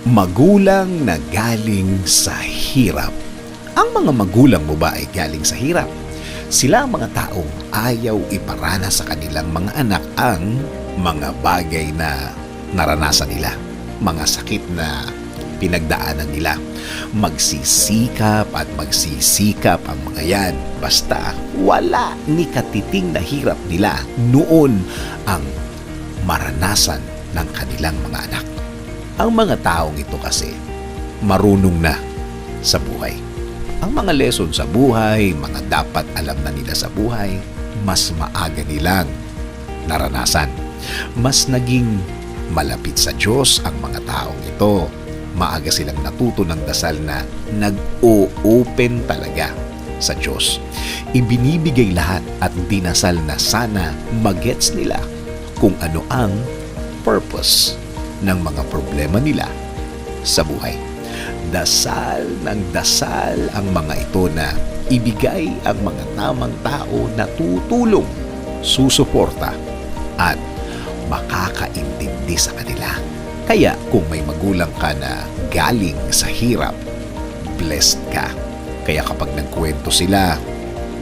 Magulang na galing sa hirap. Ang mga magulang mo ba ay galing sa hirap? Sila ang mga taong ayaw iparana sa kanilang mga anak ang mga bagay na naranasan nila. Mga sakit na pinagdaanan nila. Magsisikap at magsisikap ang mga yan. Basta wala ni katiting na hirap nila noon ang maranasan ng kanilang mga anak. Ang mga taong ito kasi marunong na sa buhay. Ang mga lesson sa buhay, mga dapat alam na nila sa buhay, mas maaga nilang naranasan. Mas naging malapit sa Diyos ang mga taong ito. Maaga silang natuto ng dasal na nag-o-open talaga sa Diyos. Ibinibigay lahat at dinasal na sana magets nila kung ano ang purpose ng mga problema nila sa buhay. Dasal ng dasal ang mga ito na ibigay ang mga tamang tao na tutulong, susuporta at makakaintindi sa kanila. Kaya kung may magulang ka na galing sa hirap, blessed ka. Kaya kapag nagkwento sila,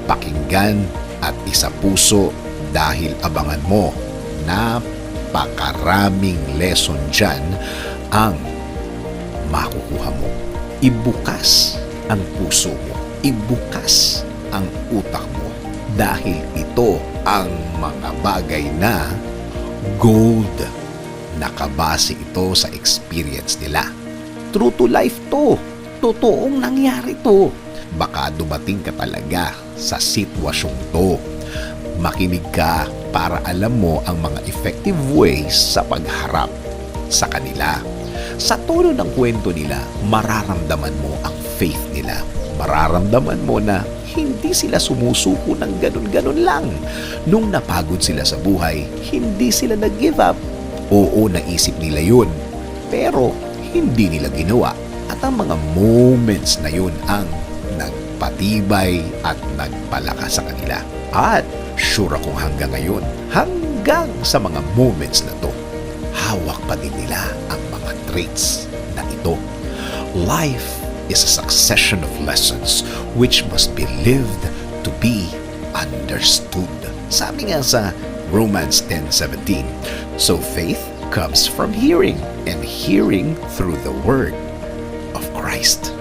pakinggan at isa puso dahil abangan mo napakaraming lesson dyan ang makukuha mo. Ibukas ang puso mo. Ibukas ang utak mo. Dahil ito ang mga bagay na gold. Nakabase ito sa experience nila. True to life to. Totoong nangyari to. Baka dumating ka talaga sa sitwasyong to. Makinig ka para alam mo ang mga effective ways sa pagharap sa kanila. Sa tono ng kwento nila, mararamdaman mo ang faith nila. Mararamdaman mo na hindi sila sumusuko ng ganun-ganun lang. Nung napagod sila sa buhay, hindi sila nag-give up. Oo, naisip nila yun. Pero hindi nila ginawa. At ang mga moments na yun ang nagpatibay at nagpalakas sa kanila. At sure akong hanggang ngayon, hanggang sa mga moments na to, hawak pa din nila ang mga traits na ito. Life is a succession of lessons which must be lived to be understood. Sabi nga sa Romans 10:17, so faith comes from hearing and hearing through the word of Christ.